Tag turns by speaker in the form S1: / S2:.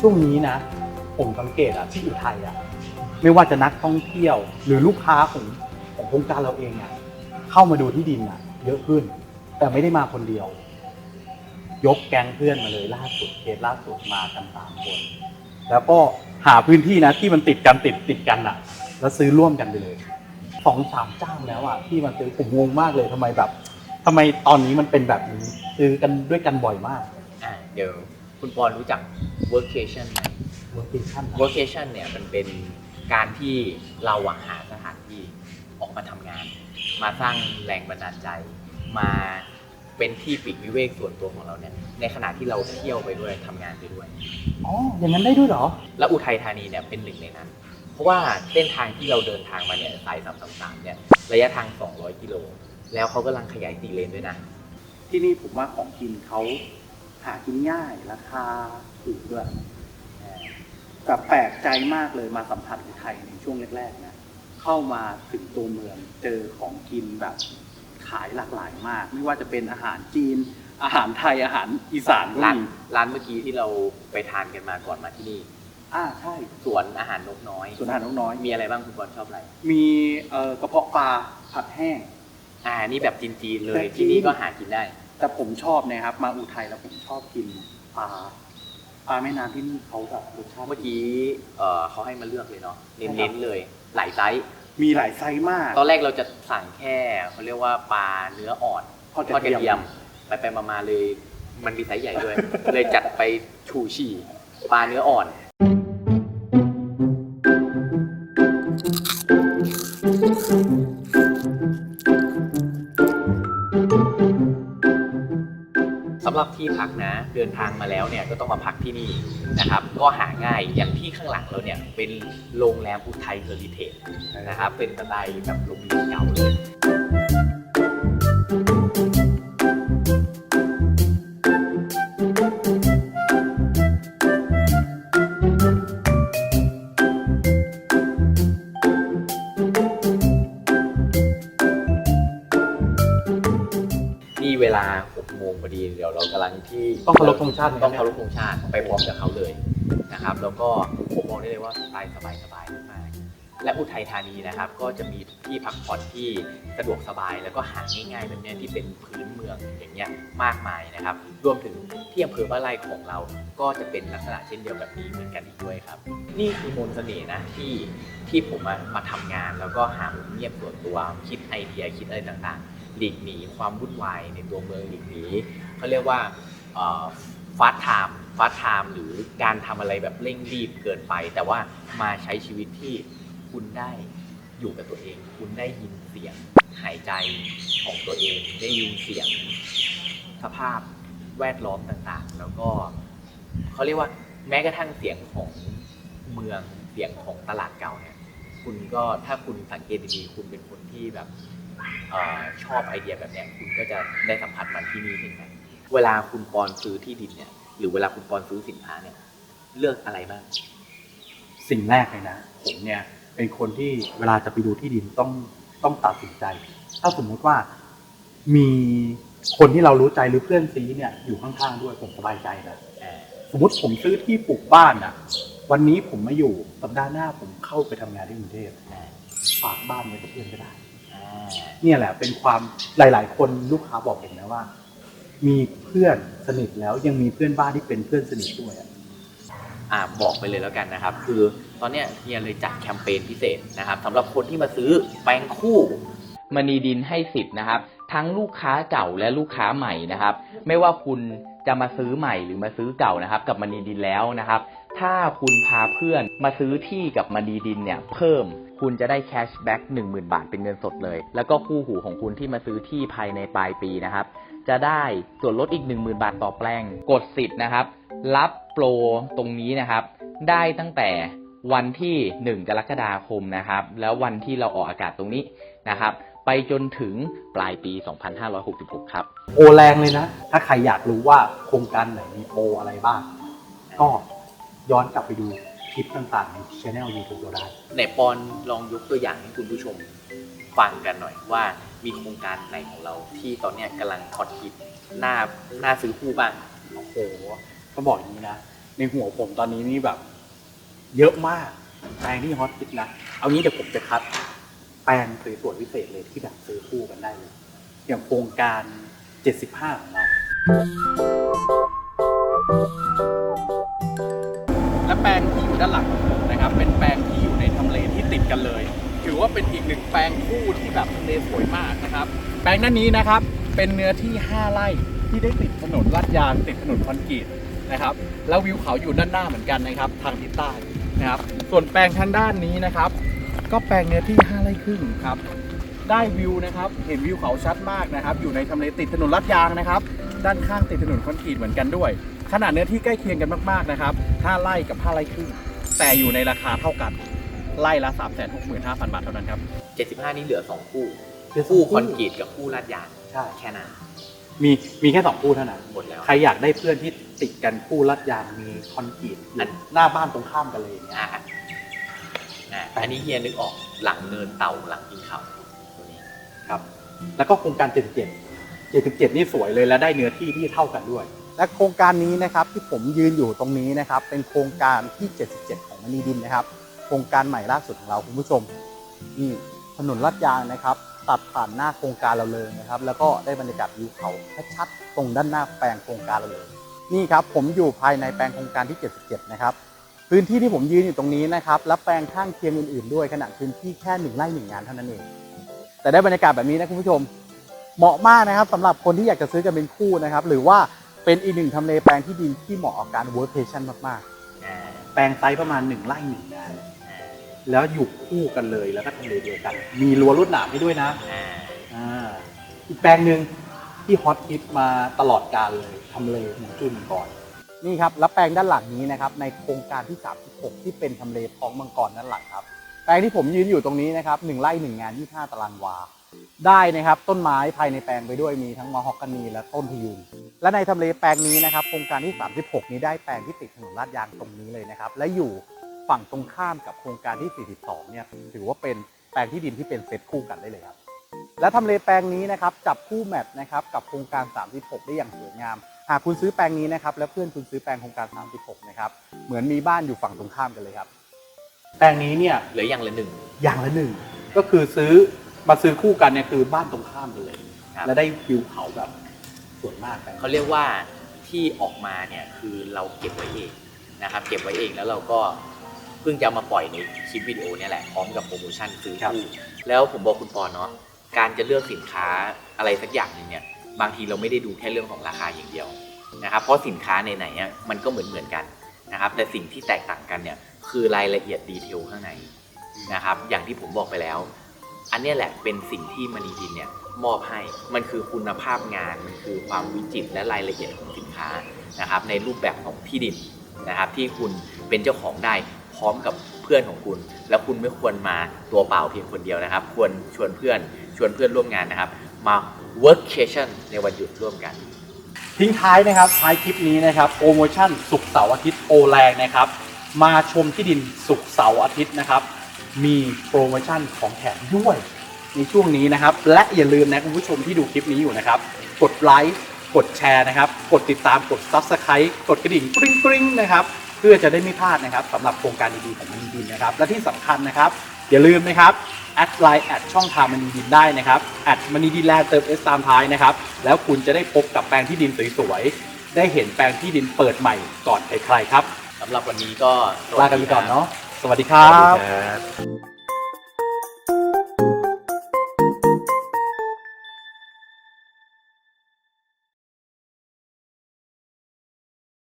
S1: ช่วงนี้นะ ผมสังเกตอะที่อุทัยอะไม่ว่าจะนักท่องเที่ยว หรือลูกค้าของของโครงการเราเองอะเข้ามาดูที่ดินอะเยอะขึ้น แต่ไม่ได้มาคนเดียว ยกแก๊งเพื่อนมาเลยล่าสุดเคสล่าสุดมากันสามคน แล้วก็หาพื้นที่นะที่มันติดกันติดติดกันอะแล้วซื้อร่วมกันไปเลยสองสามเจ้าแล้วอะที่มันซื้อผมงงมากเลยทำไมแบบทำไมตอนนี้มันเป็นแบบนี้ซื้อกันด้วยกันบ่อยมาก
S2: อ่าเดี๋ยว คุณปอนรู้จัก workation ไหม
S1: workation นะ
S2: workation เนี่ยมันเป็นการที่เราอะหาสถานที่ออกมาทำงาน มาสร้างแรงบันดาลใจ มาเป็นที่ปลีกวิเวกส่วนตัวของเราเนี่ย ในขณะที่เราเที่ยวไปด้วยทำงานไปด้วย
S1: อ๋อ อย่างนั้นได้ด้วยเหรอ
S2: และอุทัยธานีเนี่ยเป็นหนึ่งในนั้น เพราะว่าเส้นทางที่เราเดินทางมาเนี่ยสายสามสามสามเนี่ยระยะทาง 200 กิโล แล้วเขากำลังขยายสี่เลนด้วยนะ
S1: ที่นี่ผมว่าของกินเขา หากินง่ายราคาถูกด้วยแต่แปลกใจมากเลยมาสัมผัสอุทัยในช่วงแรกๆนะเข้ามาถึงตัวเมืองเจอของกินแบบขายหลากหลายมาก ไม่ว่าจะเป็นอาหารจีน อาหารไทยอาหารอีสานก็
S2: ร้าน
S1: มี
S2: ร้านเมื่อกี้ที่เราไปทานกันมาก่อนมาที่นี่
S1: อ่าใช่
S2: สวนอาหารนกน้อย
S1: ส่วนอาหารน้อย
S2: มีอะไรบ้างคุณบอลชอบอะไร
S1: ๆมีเอ่อกระเพาะปลาผัดแห้ง
S2: อ่านี่แบบจีนๆเล
S1: แบ
S2: ย
S1: บจีน
S2: ที่นี่ก็หากินได้
S1: แต่ผมชอบนะครับ มาอุทัยแล้วผมชอบกินปลาปลาแม่น้ำที่นี่เขาแบบรสชาติ
S2: เมื่อกี้เอ่อเขาให้มาเลือกเลยเนาะเน้นๆเลย หลายไซส์
S1: มีหลายไซส์มาก
S2: ตอนแรกเราจะสั่งแค่เขาเรียกว่าปลาเนื้ออ่อน
S1: ทอด
S2: ทอด
S1: ก
S2: ก
S1: ระ
S2: ระ
S1: เที
S2: เที
S1: ย
S2: ย
S1: ม
S2: มไปไปๆมาๆเลย มันมีไซส์ใหญ่ด้วย เลยจัดไปชูชีปลาเนื้ออ่อน หรับที่พักนะ เดินทางมาแล้วเนี่ยก็ต้องมาพักที่นี่นะครับ ก็หาง่ายอย่างที่ข้างหลังเราเนี่ยเป็นโรงแรมอุทัยเฮอริเทจนะครับ เป็นสไตล์แบบโรงแรมเก่าเลย รากำลังที่
S1: ต้องเคารพธงชาติ
S2: ต้องเคารพธงชาติไปพร้อมกับเขาเลยนะครับแล้วก็ผมบอกได้เลยว่าสไตล์สบายๆมากๆและอุทัยธานีนะครับ ก็จะมีที่พักผ่อนที่สะดวกสบายแล้วก็หาง่ายๆแบบเนี้ยที่เป็นพื้นเมืองอย่างเงี้ยมากมายนะครับ รวมถึงที่อำเภอบ้านไร่ของเรา ก็จะเป็นลักษณะเช่นเดียวแบบนี้เหมือนกันอีกด้วยครับ นี่คือมนต์เสน่ห์นะที่ที่ผมมามาทำงาน แล้วก็หามุมเงียบส่วนตัวคิดไอเดียคิดอะไรต่างๆหลีกหนีความวุ่นวายในตัวเมืองหลีกหนี เขาเรียกว่าฟาสไทม์ฟาสไทม์หรือการทำอะไรแบบเร่งรีบเกินไป แต่ว่ามาใช้ชีวิตที่คุณได้อยู่กับตัวเอง คุณได้ยินเสียงหายใจของตัวเอง ได้ยินเสียงสภาพแวดล้อมต่างๆ แล้วก็เขาเรียกว่าแม้กระทั่งเสียงของเมืองเสียงของตลาดเก่าเนี่ยคุณก็ถ้าคุณสังเกตดีๆคุณเป็นคนที่แบบอชอบไอเดียแบบเนี้ยคุณก็จะได้สัมผัสมันที่นี่เช่นกัน เวลาคุณปอนซื้อที่ดินเนี่ย หรือเวลาคุณปอนซื้อสินค้าเนี่ย เลือกอะไรบ้าง
S1: สิ่งแรกเลยนะ ผมเนี่ย เป็นคนที่เวลาจะไปดูที่ดินต้องต้องตัดสินใจ ถ้าสมมุติว่ามีคนที่เรารู้ใจหรือเพื่อนซีเนี่ยอยู่ข้างๆด้วยผมสบายใจนะ
S2: อ่า
S1: สมมติผมซื้อที่ปลูกบ้านอะ วันนี้ผมไม่อยู่สัปดาห์หน้าผมเข้าไปทำงานที่กรุงเทพ
S2: อ่า
S1: ฝากบ้านไว้กับเพื่อนก็ได้
S2: อ่า
S1: เนี่ยแหละเป็นความหลาย ๆ คนลูกค้าบอกผมนะว่า มีเพื่อนสนิทแล้วยังมีเพื่อนบ้านที่เป็นเพื่อนสนิทด้วยอะ
S2: อ่าบอกไปเลยแล้วกันนะครับ คือตอนเนี้ยเฮียเลยจัดแคมเปญพิเศษนะครับสำหรับคนที่มาซื้อแปลงคู่มณีดินให้สิทธิ์นะครับ ทั้งลูกค้าเก่าและลูกค้าใหม่นะครับ ไม่ว่าคุณจะมาซื้อใหม่หรือมาซื้อเก่านะครับ กับมณีดินแล้วนะครับ ถ้าคุณพาเพื่อนมาซื้อที่กับมณีดินเนี่ยเพิ่มคุณจะได้แคชแบ็ก10,000 บาทเป็นเงินสดเลย แล้วก็คู่หูของคุณที่มาซื้อที่ภายในปลายปีนะครับ จะได้ส่วนลดอีก 10,000 บาทต่อแปลง กดสิทธิ์นะครับ รับโปรตรงนี้นะครับ ได้ตั้งแต่วันที่ 1 กรกฎาคมนะครับ แล้ววันที่เราออกอากาศตรงนี้นะครับ ไปจนถึงปลายปี 2566 ครับ
S1: โอแรงเลยนะ ถ้าใครอยากรู้ว่าโครงการไหนมีโปรอะไรบ้าง ก็ย้อนกลับไปดูคลิปต่างๆในช anel YouTube เราได้
S2: ไหนปอนลองยกตัวอย่างให้คุณผู้ชมฟังกันหน่อยว่า มีโครงการไหนของเราที่ตอนเนี้ยกำลังฮอตฮิตหน้าหน้าซื้อคู่บ้าง
S1: โอ้โหก็บอกอย่างนี้นะ ในหัวผมตอนนี้นี่แบบ เยอะมากแปลงที่ฮอตฮิตนะเอางี้เดี๋ยวผมจะคัด แปลงสวยๆพิเศษเลยที่แบบซื้อคู่กันได้เลย อย่างโครงการ 75ของเรา
S3: และแปลงที่อยู่ด้านหลังของผมนะครับ เป็นแปลงที่อยู่ในทำเลที่ติดกันเลย ถือว่าเป็นอีกหนึ่งแปลงคู่ที่แบบทำเลสวยมากนะครับ แปลงด้านนี้นะครับ เป็นเนื้อที่ 5 ไร่ที่ได้ติดถนนลาดยางติดถนนคอนกรีตนะครับ แล้ววิวเขาอยู่ด้านหน้าเหมือนกันนะครับ ทางทิศใต้นะครับ ส่วนแปลงทางด้านนี้นะครับ ก็แปลงเนื้อที่ 5 ไร่ครึ่งครับ ได้วิวนะครับ เห็นวิวเขาชัดมากนะครับ อยู่ในทำเลติดถนนลาดยางนะครับ ด้านข้างติดถนนคอนกรีตเหมือนกันด้วย ขนาดเนื้อที่ใกล้เคียงกันมากๆนะครับ 5 ไร่กับ 5 ไร่ครึ่ง แต่อยู่ในราคาเท่ากัน ไร่ละ 3 6 5 0 0 0 บาทเท่านั้นครับ
S2: 75 นี่เหลือ2คู่
S1: เหลือสอง
S2: คู่
S1: คู่
S2: คอนกรีตกับคู่ลาดยาง
S1: ใช่
S2: แค่นั้น
S1: มีมีแค่สองคู่เท่านั้น
S2: หมดแล้ว
S1: ใครอยากได้เพื่อนที่ติดกันคู่รัดยางมีคอนกรีตอยู่
S2: อัน
S1: หน้าบ้านตรงข้ามกันเลยอย่างเงี้ย
S2: อ่าอ่าอันนี้เฮียนึกออกหลังเนินเต่าหลังกินเขาตัวนี้
S1: ครับแล้วก็โครงการ 77 77 นี่สวยเลยและได้เนื้อที่ที่เท่ากันด้วย และโครงการนี้นะครับที่ผมยืนอยู่ตรงนี้นะครับเป็นโครงการที่ 77 ของมณีดินนะครับ โครงการใหม่ล่าสุดของเราคุณผู้ชมนี่ถนนลาดยางนะครับ ตัดผ่านหน้าโครงการเราเลยนะครับ แล้วก็ได้บรรยากาศวิวเขาชัดๆตรงด้านหน้าแปลงโครงการเราเลย นี่ครับ ผมอยู่ภายในแปลงโครงการที่ 77 นะครับพื้นที่ที่ผมยืนอยู่ตรงนี้นะครับและแปลงข้างเคียงอื่นๆด้วยขนาดพื้นที่แค่หนึ่งไร่หนึ่งงานเท่านั้นเองแต่ได้บรรยากาศแบบนี้นะคุณผู้ชม เหมาะมากนะครับสำหรับคนที่อยากจะซื้อกันเป็นคู่นะครับ หรือว่าเป็นอีกหนึ่งทำเลแปลงที่ดินที่เหมาะกับการเวิร์กเพชั่นมากๆแปลงไซส์ประมาณหนึ่งไร่หนึ่งงาน แล้วอยู่คู่กันเลยแล้วก็ทำเลเดียวกัน มีรั้วลวดหนามให้ด้วยนะ
S2: อ่า
S1: อ่าอีกแปลงหนึ่งที่ฮอตฮิตมาตลอดการเลยทำเลหมูจุ้ยมังกรนี่ครับแล้วแปลงด้านหลังนี้นะครับในโครงการที่ 36 ที่เป็นทำเลท้องมังกรด้านหลังครับ แปลงที่ผมยืนอยู่ตรงนี้นะครับหนึ่งไร่หนึ่งงาน 25 ตารางวา ได้นะครับต้นไม้ภายในแปลงไปด้วยมีทั้งมะฮอกกานีและต้นพยุงและในทำเลแปลงนี้นะครับโครงการที่ 36 นี้ได้แปลงที่ติดถนนลาดยางตรงนี้เลยนะครับและอยู่ ฝั่งตรงข้ามกับโครงการที่ 42 เนี่ยถือว่าเป็นแปลงที่ดินที่เป็นเซตคู่กันได้เลยครับ และทำเลแปลงนี้นะครับจับคู่แมทนะครับกับโครงการ 36 ได้อย่างสวยงาม หากคุณซื้อแปลงนี้นะครับแล้วเพื่อนคุณซื้อแปลงโครงการ 36 นะครับเหมือนมีบ้านอยู่ฝั่งตรงข้ามกันเลยครับ แปลงนี้เนี่ย
S2: เหลืออย่างละหนึ่ง
S1: อย่างละหนึ่งก็คือซื้อมาซื้อคู่กันเนี่ยคือบ้านตรงข้ามกันเลย
S2: ครับ
S1: และได้วิวเขาแบบสวยมากแปลง
S2: เขาเรียกว่าที่ออกมาเนี่ยคือเราเก็บไว้เองนะครับ เก็บไว้เองแล้วเราก็ เพิ่งจะเอามาปล่อยในคลิปวิดีโอเนี่ยแหละพร้อมกับโปรโมชั่นซื้อคู่แล้วผมบอกคุณปอนเนาะการจะเลือกสินค้าอะไรสักอย่างหนึ่งเนี่ยบางทีเราไม่ได้ดูแค่เรื่องของราคาอย่างเดียวนะครับเพราะสินค้าไหนๆอะมันก็เหมือนเหมือนๆกันนะครับแต่สิ่งที่แตกต่างกันเนี่ยคือรายละเอียดดีเทลข้างในนะครับอย่างที่ผมบอกไปแล้ว อันเนี้ยแหละเป็นสิ่งที่มณีดินเนี่ยมอบให้มันคือคุณภาพงาน มันคือความวิจิตรและรายละเอียดของสินค้านะครับในรูปแบบของที่ดินนะครับที่คุณเป็นเจ้าของได้ พร้อมกับเพื่อนของคุณ แล้วคุณไม่ควรมาตัวเปล่าเพียงคนเดียวนะครับ ควรชวนเพื่อนชวนเพื่อนร่วมงานนะครับ มา workcation ในวันหยุดร่วมกัน
S1: ทิ้งท้ายนะครับท้ายคลิปนี้นะครับโปรโมชั่นสุกร์เสาร์อาทิตย์โอแรงนะครับ มาชมที่ดินสุกร์เสาร์อาทิตย์นะครับ มีโปรโมชั่นของแถมด้วยในช่วงนี้นะครับ และอย่าลืมนะคุณผู้ชมที่ดูคลิปนี้อยู่นะครับ กดไลค์กดแชร์นะครับ กดติดตามกด Subscribe กดกระดิ่งกริ๊งกริ๊งนะครับ พื่อจะได้ไม่พลาดนะครับสำหรับโครงการดีๆของมันดีนะครับ และที่สำคัญนะครับ อย่าลืมนะครับแอดไลน์แอดช่องทางมันดีดินได้นะครับแอดมันดีดินแลนด์เติมเอสตามท้ายนะครับ แล้วคุณจะได้พบกับแปลงที่ดินสวยๆได้เห็นแปลงที่ดินเปิดใหม่ก่อนใครๆครับ
S2: สำหรับวันนี้ก็สวัสดี
S1: ลากันไปก่อน
S2: ครับ
S1: เนาะสวัสดีค
S2: ส
S1: รั
S2: วัสดี
S1: บ
S2: ครับ